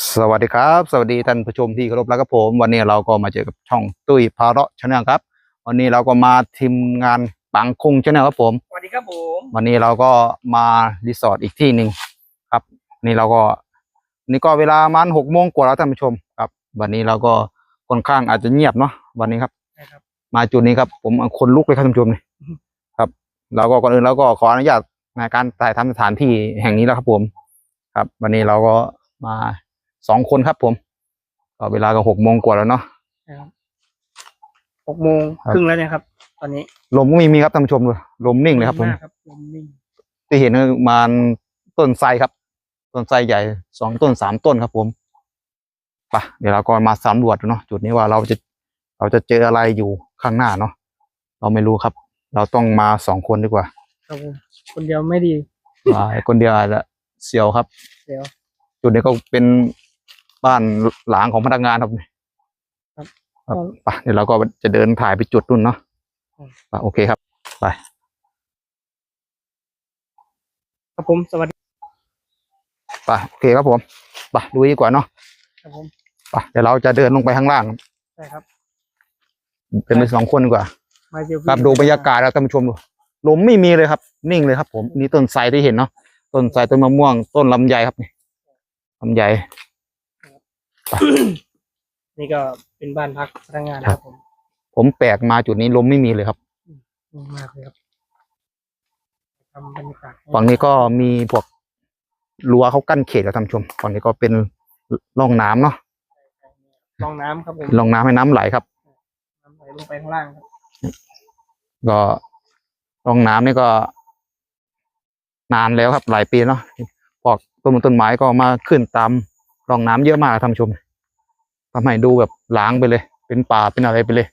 สวัสดีครับ สวัสดีท่านผู้ชมที่เคารพแล้วครับผม วันนี้เราก็มาเจอกับช่องตุ้ยพาเราะชาแนลครับ วันนี้เราก็มาทีมงานปังคงชาแนลครับผมสวัสดีครับผมวันนี้เราก็มารีสอร์ทอีกที่หนึ่งครับ นี่เราก็นี่ก็เวลามันหกโมงกว่าแล้วท่านผู้ชมครับ วันนี้เราก็ค่อนข้างอาจจะเงียบเนาะวันนี้ครับใช่ครับมาจุดนี้ครับ ผมคนลุกเลยครับท่านผู้ชมนี่ครับ เราก็ก่อนอื่นเราก็ขออนุญาตในการถ่ายทำสถานที่แห่งนี้แล้วครับผม ครับ วันนี้เราก็มา สองคนครับผมก็เวลาก็หกโมงกว่าแล้วเนาะนะครับหกโมงครับครึ่งแล้วนะครับ ตอนนี้ลมก็ไม่มีครับท่านผู้ชมเลยลมนิ่งเลยครับผมดีากครับลมนิ่งที่เห็นคือมันต้นไทรครับ ต้นไทรใหญ่สองต้นสามต้นครับผมไปะเดี๋ยวเราก็มาสำรวจดูเนาะจุดนี้ว่าเราจะเราจะเจออะไรอยู่ข้างหน้าเนาะเราไม่รู้ครับ เราต้องมาสองคนดีกว่าครับผมคนเดียวไม่ดีว่าคนเดียวอาจจะเสียวครับ เดี๋ยว จุดนี้ก็เป็น บ้านหลังของพนักงานครับครับครับไปเดี๋ยวเราก็จะเดินถ่ายไปจุดนู่นเนาะอืมไปโอเคครับ ไป ครับผมสวัสดีไปโอเคครับผมไปดูดีกว่าเนาะครับผมไปเดี๋ยวเราจะเดินลงไปข้างล่างใช่ครับเป็นไปสองคนดีกว่ามาเจอครับดูบรรยากาศแล้วท่านผู้ชมดูลมไม่มีเลยครับ นิ่งเลยครับ ผมนี่ต้นไทรที่เห็นเนาะต้นไทรต้นมะม่วง ต้นลำไยครับนี่ลำไย นี่ก็เป็นบ้านพักพนักงานนะครับผมผมแปลกมาจุดนี้ลมไม่มีเลยครับนิ่งมากเลยครับทำบรรยากาศให้ฝั่งนี้ก็มีพวกรั้วเขากั้นเขตครับท่านผู้ชมฝั่งนี้ก็เป็นร่องน้ำเนาะลองน้ำครับผมร่องน้ำให้น้ำไหลครับ น้ำไหลลงไปข้างล่างครับก็ร่องน้ำนี่ก็ นานแล้วครับหลายปีเนาะพวกต้นไม้ต้นไม้ก็มาขึ้นตาม ร่องน้ำเยอะมากท่านผู้ชมทำให้ดูแบบล้างไปเลย เป็นป่าเป็นอะไรไปเลย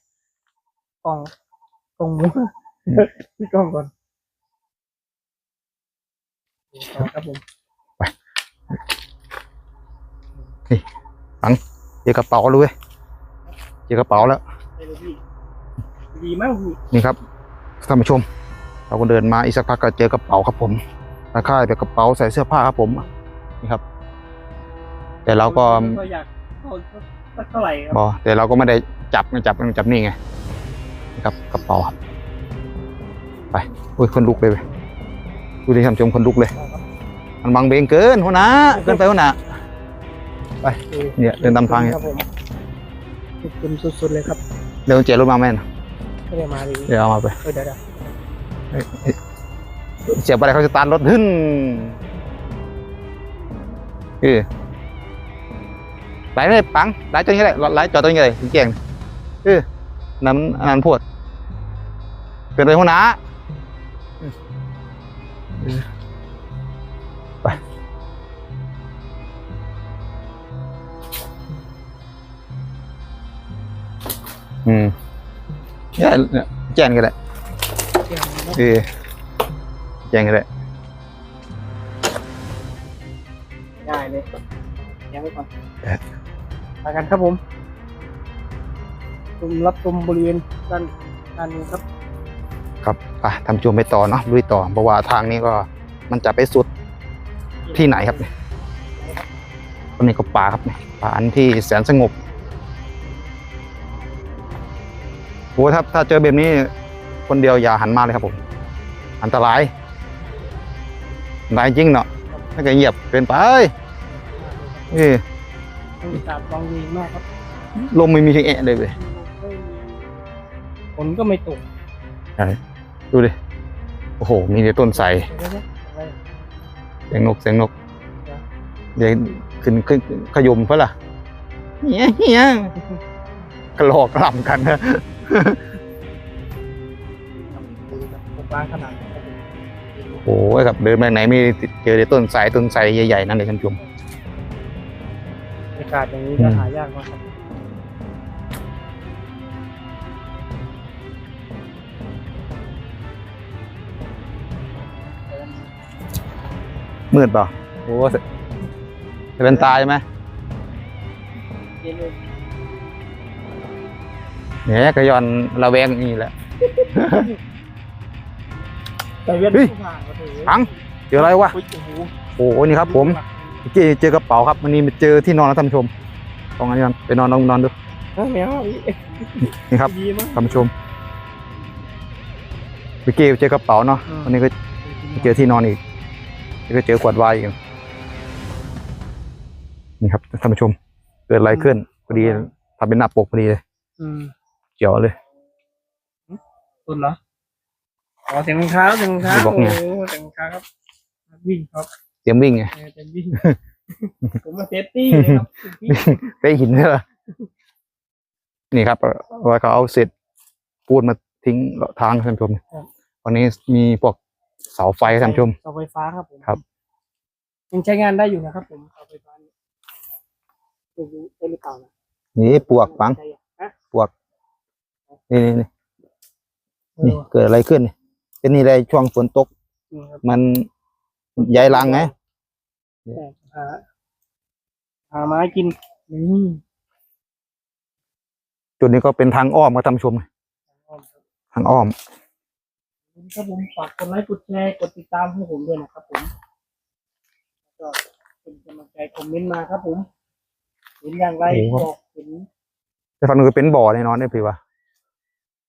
กล้องกล้องมือพี่กล้องก่อนต่อครับผมเจอกระเป๋าเลยเว้ยเจอกระเป๋าแล้วไปเลยพี่ดีมากพี่นี่ครับท่านผู้ชม เราก็เดินมาอีกสักพักก็เจอกระเป๋าครับผมราคาแบบกระเป๋าใส่เสื้อผ้าครับผมนี่ครับ แต่เราก็ก็อยากเอาสักเท่าไหร่ครับบอแต่เราก็ไม่ได้จับไม่จับไม่จับนี่ไงนี่ครับกระเป๋าครับไปโอ้ยคนลุกเลยเว้ยดูดิท่านผู้ชมคนลุกเลย มันบังเบงเกินหัวหน้าเกินไปหัวหน้าเนี่ยเดินตามทางเนี่ยครับผมขอบคุณสุดๆเลยครับเดี๋ยวกุญแจรถมาแม่นไม่ได้มาเลยเดี๋ยวเอามาไปเออเดี๋ยวเดี๋ยวเสียบอะไรเขาจะตานรถขึ้นเออไห ลเลยปังไหลจนยังไงไหลจอดตรงยังไงถึงเก่งเออนั้นอันนั้นพูดเป็นเลยหัวหน้าอืมเออไปอืมเนี่ยเนี่ยแจ้งกันแหละเดี๋ยวนะเออแจ้งกันเลย กันครับผมชมรับชมบริเวณด้านด้านนี้ครับ ครับไปทำจูมไปต่อเนาะลุยต่อเพราะว่าทางนี้ก็มันจะไปสุดที่ไหนครับเนี่ยคนนี้ก็ป่าครับเนี่ยป่าอันที่แสนสงบโอ้ถ้าถ้าเจอแบบนี้คนเดียวอย่าหันมาเลยครับผม อันตรายอันตรายจริงเนาะถ้าเกิดเหยียบเป็นไปเออบรรยากาศลองดีมากครับลมไม่มีที่แอะเลยเว้ยฝนก็ไม่ตกดูดิ โอ้โห มีแต่ต้นไทรเดี๋ยวนะอะไรเสียงนกเสียงนกเดี๋ยวขึ้นขึ้นขยมเพื่อล่ะเฮียเฮียกระโหลกกระหล่ำกันนะดูครับปลูกบ้านขนาดนี้ครับผมโอ้ยครับเดินไปไหนไม่เจอแต่ต้นไทรต้นไทรใหญ่ๆนั่นเลยท่านผู้ชมบรรยากาศอย่างนี้ก็อืมหายากมากครับมืดเปล่าโอ้ยจะเป็นตายไหมเย็นเลยเนี่ยกระยอนระแวงนี่แหละแต่เวียนเฮ้ยผู้ผ่านก็ถือปังเจออะไรวะอุ๊ยโอ้โหโอ้โหนี่ครับผม เมื่อกี้เจอกระเป๋าครับวันนี้มาเจอที่นอนแล้วท่านผู้ชมตรงนี้นอนไปนอนลองนอนดูเอ้าแมวอีนี่ครับดีมากท่านผู้ชมเมื่อกี้เจอกระเป๋าเนาะอืมวันนี้ก็เจอที่นอนอีกแล้วก็เจอขวดไวน์อีกนี่ครับท่านผู้ชม เกิดอะไรขึ้นพอดีทำเป็นหน้าปกพอดีเลยอืมเจียวเลยตุนเหรออ๋อเสียงรองเท้าเสียงรองเท้าไม่บอกโอ้ไงโหเสียงรองเท้าครับวิ่งครับ เตรียมวิ่งไงเออจะวิ่งผมมาเซฟตี้เลยครับพี่ไปหินเลยเหรอนี่ครับว่าเขาเอาเสร็จปูนมาทิ้งเลาะทางท่านผู้ชมวันนี้มีพวกเสาไฟท่านผู้ชม เสาไฟฟ้าครับผมครับ ยังใช้งานได้อยู่นะครับ ผมเสาไฟฟ้านี่ไม่รู้ได้หรือเปล่านะนี่ปวกปัง ใช่อะฮะปวก นี่นี่นี่เอนี่อเกิดอะไรขึ้นนี่เป็นนี่เลยช่วงฝนตกนี่ครับมัน ย้ายรังไงแต่หาหาไม้กินนี่จุดนี้ก็เป็นทางอ้อมครับท่านผู้ชม ทางอ้อมครับผมฝากกดไลค์กดแชร์กดติดตามให้ผมด้วยนะครับผมแล้วก็เป็นกำลังใจคอมเมนต์มาครับผมเห็นอย่างไรโอ้โหบอกเห็นแต่ฝั่งนู้นก็เป็นบ่อแน่นอนเนี่ยพี่ว่า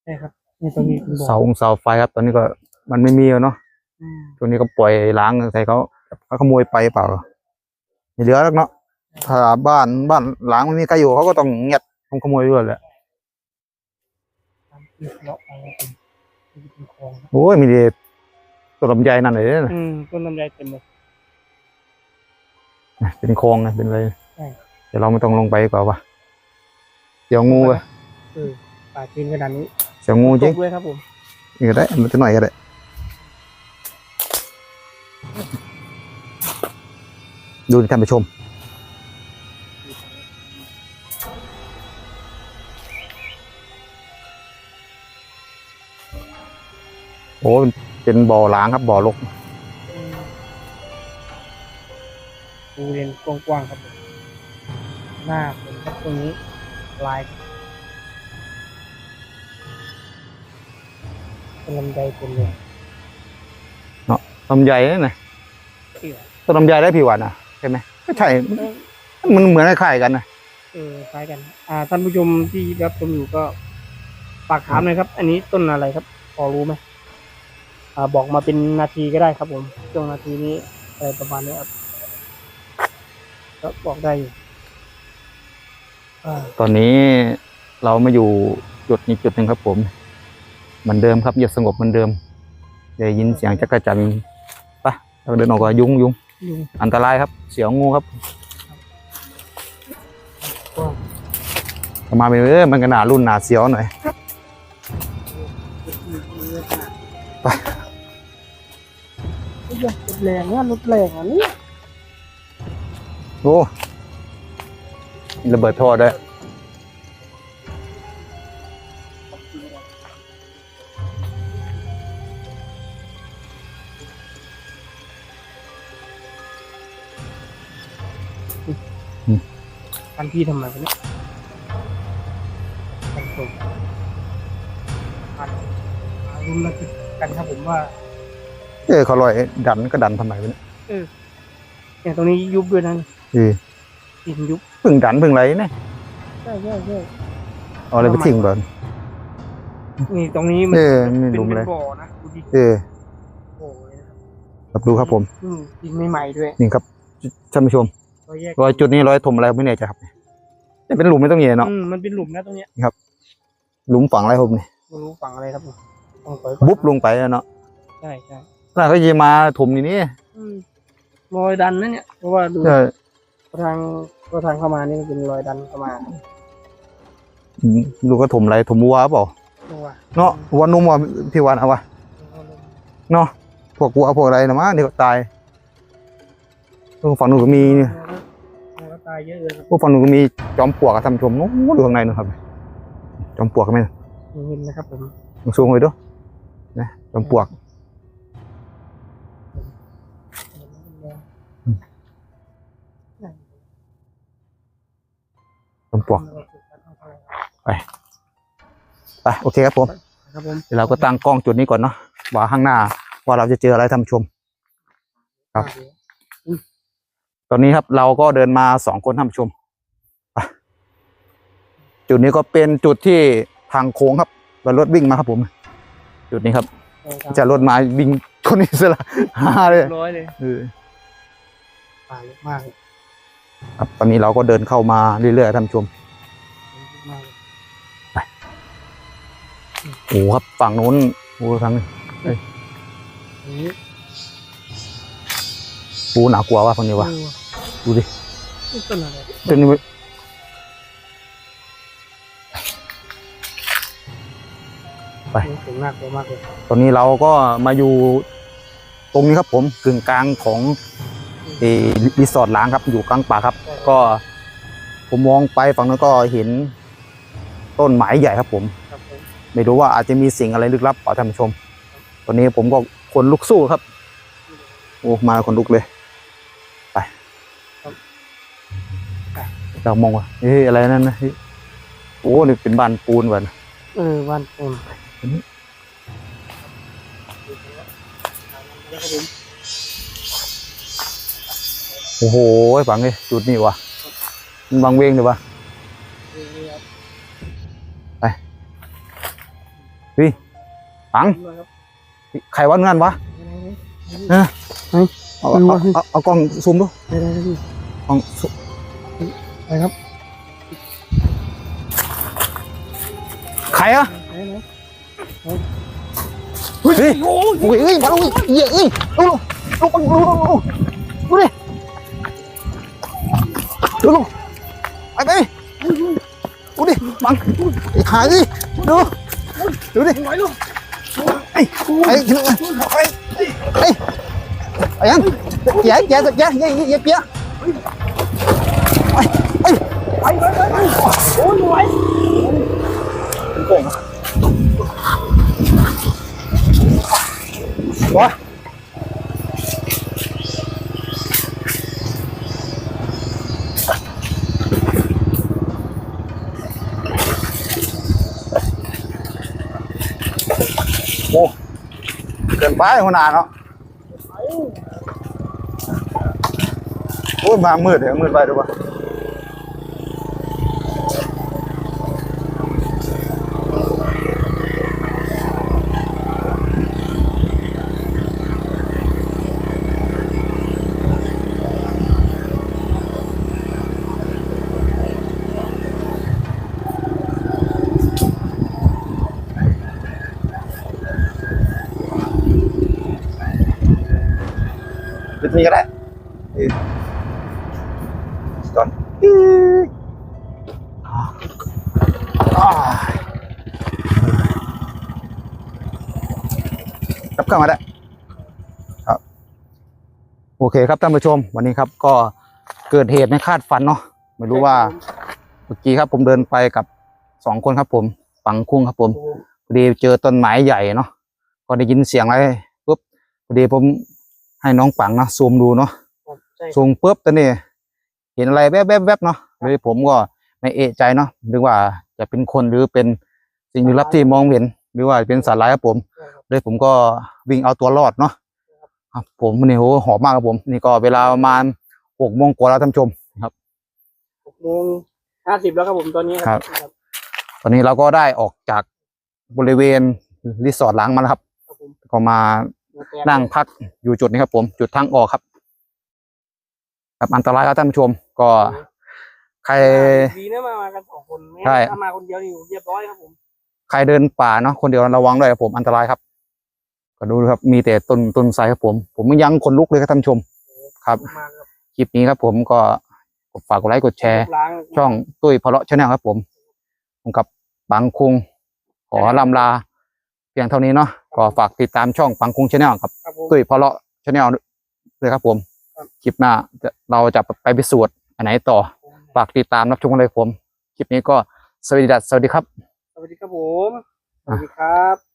ใช่ครับนี่ตรงนี้เป็นบ่อเสาองเสาไฟครับ ตอนนี้ก็มันไม่มีแล้วเนาะอืม ช่วงนี้ก็ปล่อยล้างใส่เขาเขาขโมยไปเปล่าไม่เหลือแล้วเนาะถ้าบ้านบ้านล้างไม่มีใครอยู่เขาก็ต้องเงียบต้องขโมยด้วยแหละตามที่เลาะไปครับผมนี่เป็นคลองนะโอ้ยมีเดต้นลำไยนั่นเลยนะอืมต้นลำไยเต็มเลยเป็นคลองไงเป็นอะไรใช่เดี๋ยวเราไม่ต้องลงไปดีกว่าวะเดี๋ยวงูไปเออป่าชื้นขนาดนี้เสียวงูจตริงกด้วยครับผมนี่ก็ได้มันจะหน่อยก็ได้ ดูท่านผู้ชม โอ้เป็นบ่อล้างครับบ่อลกอืมดูเรียนกว้างๆครับผมหน้าผมครับตรงนี้ลายเป็นลำไยเต็มเลยลำไยนั่นนะเอี่ยวต้นลำไยได้ผิวหวานอะ ใช่ไหมก็ใช่มันเหมือนคล้ายๆกันนะเออคล้ายกัน อ่า ท่านผู้ชมที่รับชมอยู่ก็ฝากถามหน่อยครับ อันนี้ต้นอะไรครับพอรู้ไหมอ่า บอกมาเป็นนาทีก็ได้ครับผมช่วงนาทีนี้อะไรประมาณนี้ครับก็บอกได้อยู่อ่าตอนนี้เรามาอยู่จุดนี้จุดหนึ่งครับผมเหมือนเดิมครับเงียบสงบเหมือนเดิมได้ยินเสียงจักรจันทร์ไปะเราเดินออกก็ยุงยุง ยุงอันตรายครับ เสียวงูครับกว้างเอามาเป็นเออมันก็หนารุ่นหนาเสียวหน่อยไปรถแรงเนี่ยรถแรงอันนี้โอ้ระเบิดท่อด้วย ทันที่ทำไมวะเนี่ยท่านผู้ชมอ่านอ่านรุ่นละกันครับผมว่า เออเขาลอยดันก็ดันทำไมวะเนี่ยเนี่ยตรงนี้ยุบด้วยนะเออดินยุบเพึ่งดันเพึ่งไรเนี่ยใช่ใช่ใช่เอาอะไรไปทิ้งก่อนนี่ตรงนี้มัเออไม่เป็นรู้เป็นเลยบ่อนะดูดิเออโอ้ยนะครับครับดูครับผมอืมดินใหม่ๆด้วยนี่ครับท่านผู้ชมรอยแยกรอยจุดนี้รอยถมอะไรไม่แน่ใจครับ จะเป็นหลุมไม่ต้องเย็นเนาะอืมมันเป็นหลุมนะตรงเนี้ยหลุมฝังอะไรผมนี่ไม่รู้ฝั่งอะไรครับผมต้องเปิดก่อนบุ๊บลงไปแล้วเนาะใช่ใช่ถ้าเขาจะมาถมนี่นี่อืมรอยดันนะเนี่ยเพราะว่าดูเออทางก็ทางเข้ามานี่มันเป็นรอยดันเข้ามาลูกก็ถมอะไรถมวัวเปล่าดูว่าเนาะวัวนุ่มวัวพี่วันเอาวะเนาะพวกวัวพวกอะไรนะมั้งเดี๋ยวก็ตายตรงฝั่งนู้นก็มีเนี่ยแล้วก็ ตายเยอะเลยครับพวกฝั่งนู้นก็มีจอมปลวกกับทำชมนู้นดูข้างในนะครับ จอมปลวกก็ไม่เห็นนะครับผมลองซูมไปดูนะจอมปลวกจอมปลวกไปโอเคครับผมครับผมเดี๋ยวเราก็ตั้งกล้องจุดนี้ก่อนเนาะว่าข้างหน้าว่าเราจะเจออะไรทำชม ครับอุ๊ย ตอนนี้ครับเราก็เดินมาสองคนท่านผู้ชมไปจุดนี้ก็เป็นจุดที่ทางโค้งครับแล้วรถวิ่งมาครับผม จุดนี้ครับ จะรถมาวิ่งชนอิสระฮาเลยร้อยเลยเออป่าเยอะมากเลยครับตอนนี้เราก็เดินเข้ามาเรื่อยๆท่านผู้ชมเยอะมากเลยโอ้ครับฝั่งนู้นโอ้ทางนี้อันนี้ปูหนากลัวว่าฝั่งนี้วะเออ ดูดินี่ต้นอะไรต้นนี้มันไปถึงมากเลยมากเลยตอนนี้เราก็มาอยู่ตรงนี้ครับผมกึ่งกลางของเออรีสอร์ทล้างครับ อยู่กลางป่าครับ ก็ผมมองไปฝั่งนั้นก็เห็นต้นไม้ใหญ่ครับผมครับผมไม่รู้ว่าอาจจะมีสิ่งอะไรลึกลับเปล่าท่านผู้ชม ตอนนี้ผมก็คนลุกสู้ครับ โอ้มาคนลุกเลย เรามองว่าเฮ้ยอะไรนั่นนะเฮ้ยโอ้นี่เป็นบ้านปูนว่ะนะเออบ้านปูนอันนี้ครับผมโอ้โหฝังเลยจุดนี้วะมันบางเวงเลยวะนี่ครับเฮ้ยฝังนี่ครับใครวะนั่นวะไหนเอาเอาเอาเอาเอากล้องซูมดูไหนไหนไหนไหนกล้อง ซูมไหนครับ ใครอะไหนไหนเฮ้ยโอ้ยเอ้ยมาลงเอ้ยเอ้ยลงลงลงลงลงลงดูดิดูลงไปไปดูดิบังไอ้ขาดิดูดูดิไหนลูกไอ้ไอ้ไอ้ไอ้ไอ้ยังแย่แย่แย่แย่แย่แย่เปีย ไอ้ไอ้ไปไปไปไปโอ้ยไหวโป่งวะโอ้เกินไปหัวหน้าเนาะโอ้ยมามืดเลยมืดไปดูป่ะ ดนี้ก็ได้ก่อนอ้าวตับเข้ามาได้ครับ โอเคครับท่านผู้ชม วันนี้ครับ ก็เกิดเหตุไม่คาดฝันเนาะไม่รู้ว่าเมื่อกี้ครับ ผมเดินไปกับสองคนครับ ผมปังคุ้งครับ ผมพอดีเจอต้นไม้ใหญ่เนาะก็ได้ยินเสียงอะไรปุ๊บพอดีผม ให้น้องปังเนาะซูมดูเนาะใช่ซูมปุ๊บตอนนี้เห็นอะไรแวบแวบแวบเนาะเลยผมก็ไม่เอะใจเนาะหรือว่าจะเป็นคนหรือเป็นสิ่งลึกลับที่มองไม่เห็น หรือว่าเป็นสัตว์ร้ายครับผมเลยผมก็วิ่งเอาตัวรอดเนาะครับผมนี่โหหอมมากครับผม นี่ก็เวลาประมาณหกโมงกว่าแล้วท่านผู้ชมหกโมงห้าสิบแล้วครับผมตอนนี้ครับ ตอนนี้เราก็ได้ออกจากบริเวณรีสอร์ทล้างมาแล้วครับครับผมก็มา นั่งพักอยู่จุดนี้ครับ ผม จุดทางออกครับ ครับอันตรายครับท่านผู้ชม ก็ ใครดีนะมามากันสองคนไม่ใช่ถ้ามาคนเดียวนี่เรียบร้อยครับผมใครเดินป่าเนาะคนเดียวระวังด้วยครับผมอันตรายครับ ก็ดูครับ มีแต่ต้นต้นไทรครับผม ผมยังคนลุกเลยครับท่านผู้ชม ครับมาครับคลิปนี้ครับ ผมก็ฝากกดไลค์กดแชร์ล้างช่องตุ้ยพะเลาะชาแนลครับ ผมผมกับปังคุงขอลำลาเพียงเท่านี้เนาะ ก็ฝากติดตามช่องปังคุงชาแนลกับครับผม ตุ้ยพะเลาะชาแนลด้วยครับผมครับ คลิปหน้าจะเราจะไปพิสูจน์อันไหนต่อฝากติดตามรับชมกันเลยผมคลิปนี้ก็สวัสดีดัสสวัสดีครับ สวัสดีครับผม สวัสดีครับ